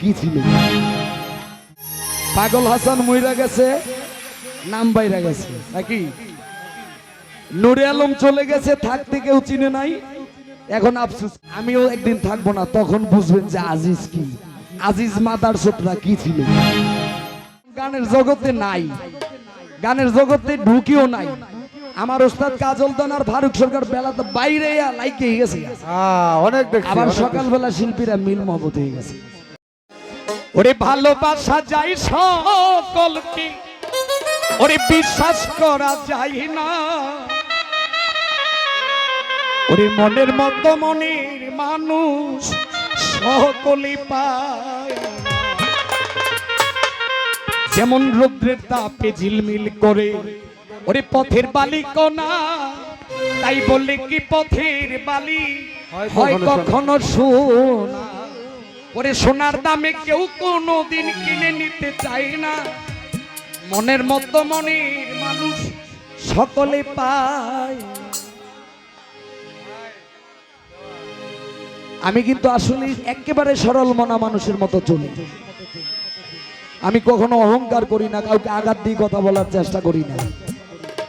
কি ছিল পাগল হাসান গেছে, নাম বাইরা গেছে। নাকি? নুরে আলম চলে গেছে, থাকতে কেউ চিনে নাই। এখন আফসোস, আমিও একদিন থাকব না, তখন বুঝবেন যে আজিজ কি। আজিজ মাদার সোটরা কি ছিল গানের জগতে নাই, গানের জগতে ঢুকিও নাই। আমার ওস্তাদ কাজল দান আর ফারুক সরকার বেলা তো বাইরে লাইকে গেছে। অনেক আবার অনেক দেখছি। সকালবেলা শিল্পীরা মিল মহবত হয়ে গেছে। ওরে ভালোবাসা যাই সকলকে ওরে বিশ্বাস করা যায় না। ওরে মনের মতো মনের মানুষ সকলে পায়। যেমন রৌদ্রের তাপে ঝিলমিল করে ওরে পথের বালি কণা তাই বললে কি পথের বালি হয় কখনো কখনো সোনা ওরে সোনার দামে কেউ কোনো দিন কিনে নিতে চায় না। মনের মতো মনের মানুষ সকলে পায়। আমি কিন্তু আসলে একেবারে সরল মনা মানুষের মতো চলি। আমি কখনো অহংকার করি না কাউকে আঘাত দিয়ে কথা বলার চেষ্টা করি না।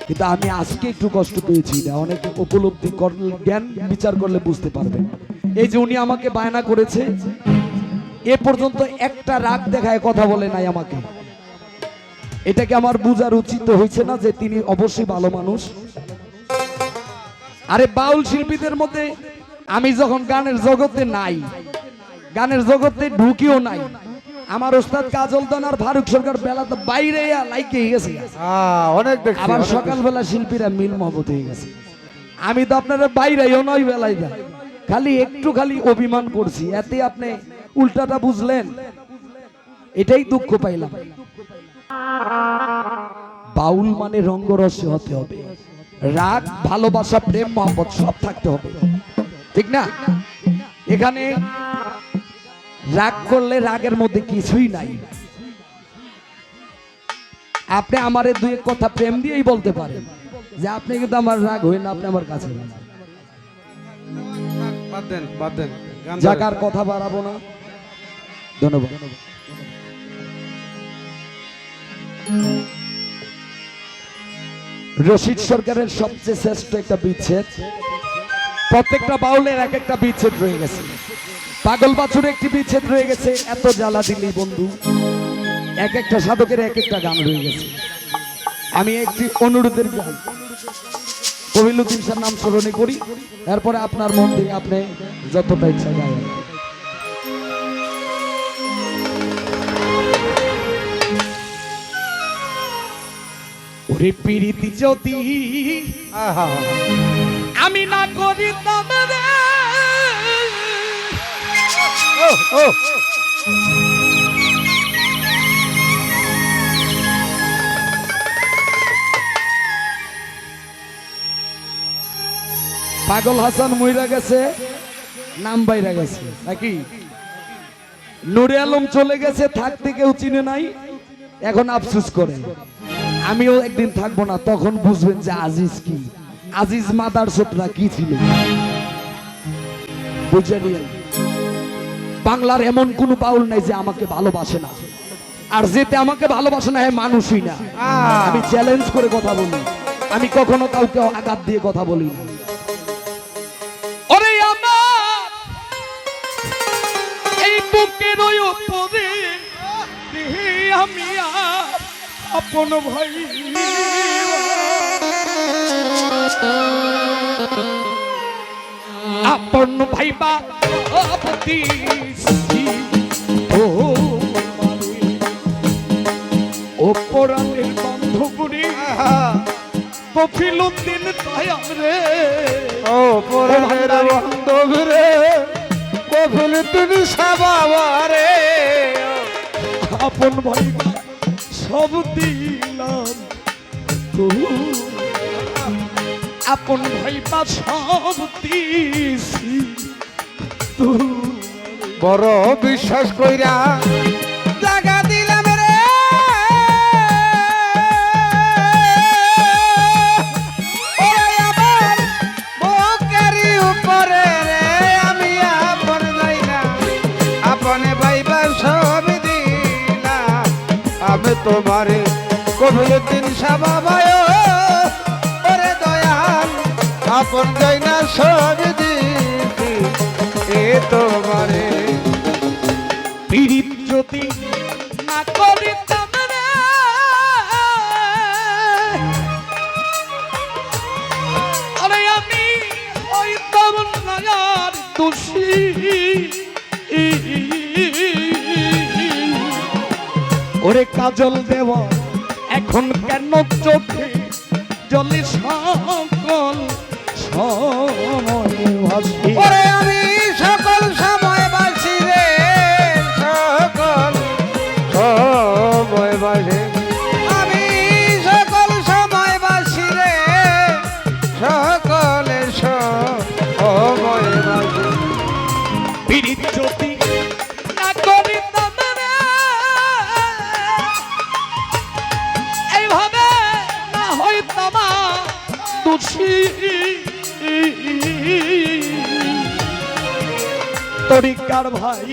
কিন্তু আমি আজকে একটু কষ্ট পেয়েছি না, অনেক উপলব্ধি করলে জ্ঞান বিচার করলে বুঝতে পারবেন। এই যে উনি আমাকে বায়না করেছে, এ পর্যন্ত একটা রাগ দেখায়, কথা বলে নাই আমাকে। এটাকে আমার বুঝার উচিত হয়েছে না যে তিনি অবশ্যই ভালো মানুষ? আরে বাউল শিল্পীদের মধ্যে আমি যখন গানের জগতে নাই, গানের জগতে ঢুকিও নাই আমার ওস্তাদ কাজল দান আর ফারুক সরকার বেলা তো বাইরে লাইকে গেছে। অনেক আবার অনেক দেখছি। সকালবেলা শিল্পীরা মিল মহবত হয়ে গেছে। আমি তো আপনারা বাইরেও নয় বেলায় যা খালি একটু খালি অভিমান করছি। এতে আপনি উল্টাটা বুঝলেন? এটাই দুঃখ পাইলাম। বাউল মানে রঙ্গরসে হতে হবে। রাগ ভালোবাসা প্রেম মহব্বত সব থাকতে হবে। ঠিক না? এখানে রাগ করলে রাগের মধ্যে কিছুই নাই। আপনি আমারে দুই এক কথা প্রেম দিয়েই বলতে পারেন যে আপনি কিন্তু আমার রাগ হই না আপনি আমার কাছে। আর কথা বাড়াবো না। ধন্যবাদ। রশিদ সরকারের সবচেয়ে শ্রেষ্ঠ একটা বিচ্ছেদ। প্রত্যেকটা বাউলের এক একটা বিচ্ছেদ রয়ে গেছে। পাগল বাছুর একটি বিচ্ছেদ রয়ে গেছে। এত জ্বালা দিলি বন্ধু। এক একটা সাধকের এক একটা গান রয়ে গেছে। আমি একটি অনুরোধের গান। কবিলুদ্দিন স্যার নাম স্মরণে করি। এরপরে আপনার মন থেকে আপনি যতটা ইচ্ছা গায়েন ওরে যদি আমি না করি তবে পাগল হাসান মইরা গেছে, নাম বাইরা গেছে, নাকি? নুরে আলম চলে গেছে, থাকতে কেউ চিনে নাই, এখন আফসুস করে। আমিও একদিন থাকব না, তখন বুঝবেন যে আজিজ কি। আজিজ মাদার সোটরা কি ছিল? বুঝে নিয়েন। বাংলার এমন কোন বাউল নাই যে আমাকে ভালোবাসে না। আর যেতে আমাকে ভালোবাসে না হ্যাঁ মানুষই না। আমি চ্যালেঞ্জ করে কথা বলি। আমি কখনো কাউকে আঘাত দিয়ে কথা বলি না। বুকের উপরে আমি আপন ভাই আপন ভাইবা আপতি কফিল উদ্দিন দয়াল রে ও পরাণের বান্ধব রে কফিল তুমি সাবাবারে আপন ভাই সব দিলাম আপন ভাই বা সব দিছি বড় বিশ্বাস কইরা তোমারে কবিরুদ্দিন সাবাবায় ওরে দয়াল আপন যাই না সব এ তোমারে। পীড়িত যদি না ওরে কাজল দেব এখন কেন চোখে জলে তরিকার ভাই?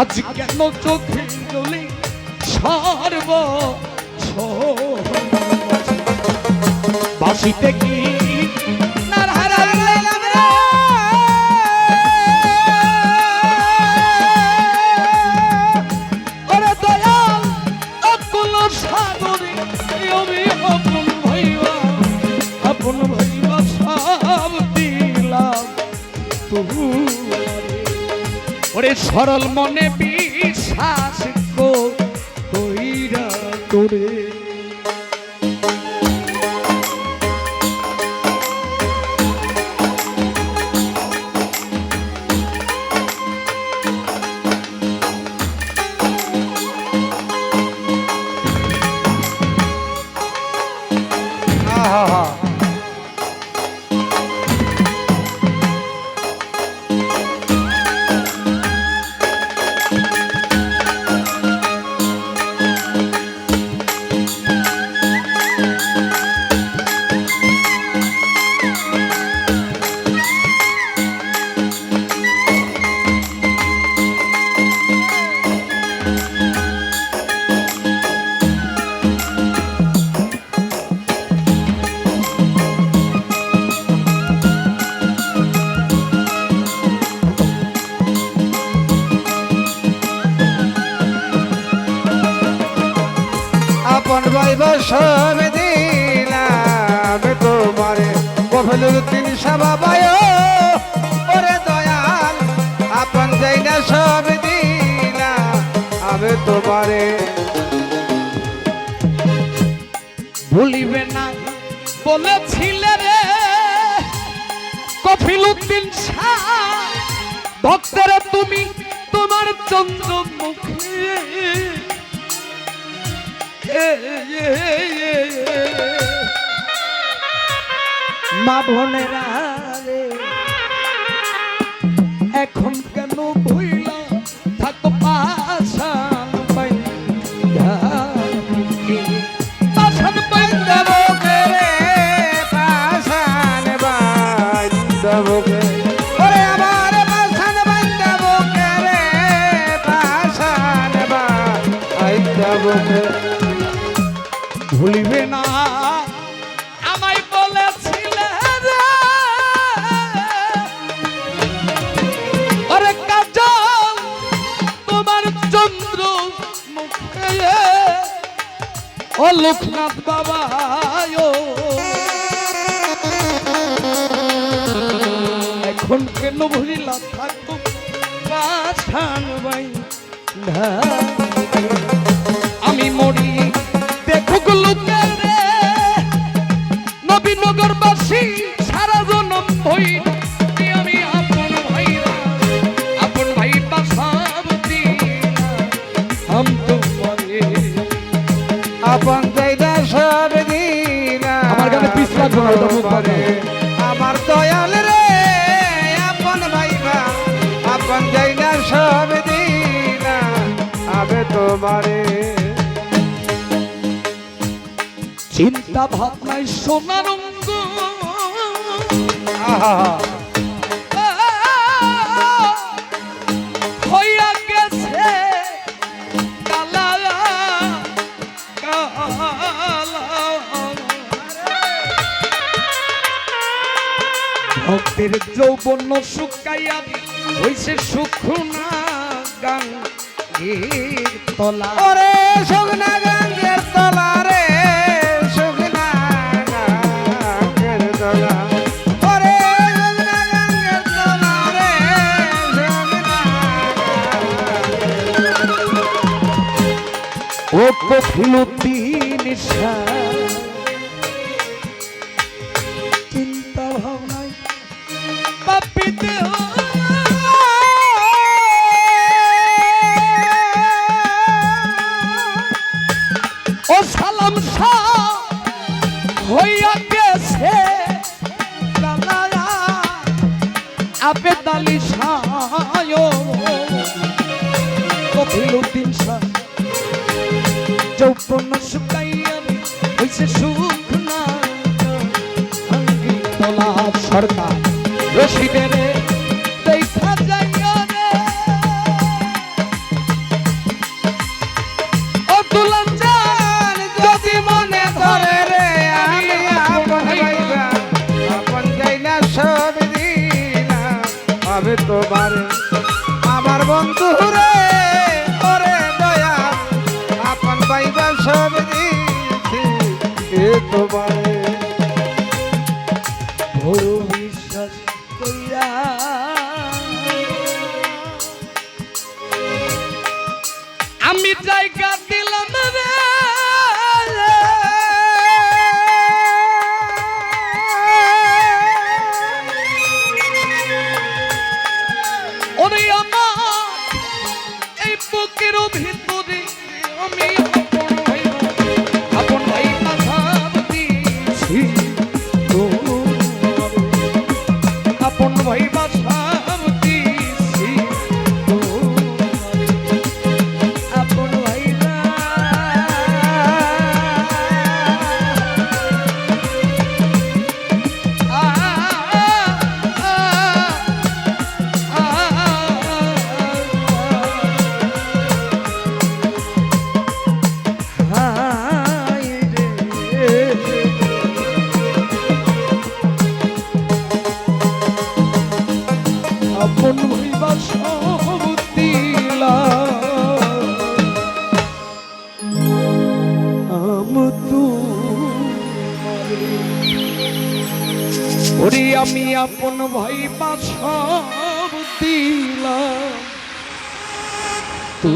আজ কেন চোখে জলে সর্ব বাসিতে কি নারহারা ওরে সরল মনে বিশ্বাস কইরা তোরে আপন ভাইবা সব দিলাম তোমারে। কফলুদ্দিন সাবাবায় ওরে দয়াল, আপন যাই না সব দিলাম আমি তোমারে। ভুলিবে না, বলেছিলে রে কফিল উদ্দিন শাহ ভক্তরা তুমি তোমার চন্দ্র মুখে মা বোনেরা রে, এখন কেন ভুইলা থাকো পাশান বাইন্ধা পাশান বাইন্ধা বুকে রে পাশান বান্ধা বুকে ওরে আমার পাশান বান্ধা বুকে রে পাশান বান্ধা বুকে ও লোকনাথ বাবা এখন কেন ভুলিলা থাকো? পাঠান বাই আমি মরি আমার দয়াল রে আপন ভাইবা আপন যাইদা সব দিনা আবে তোমারে। চিন্তা ভাবনায় সোনার অঙ্গ। আহা। বাপের যৌবন শুকাইয়া হইছে সুখনা গান তলা। ওরে তলা রে তলা। ওরে রে ও কফিলুদ্দিন শাহ চিন্তা দিলাম। আমি তোমার আমার বন্ধু রে ওরে দয়া আপন ভাইবা সব দিছি। এ তোমারে আমি আমি আপন ভাই বাসর দিলাম। তু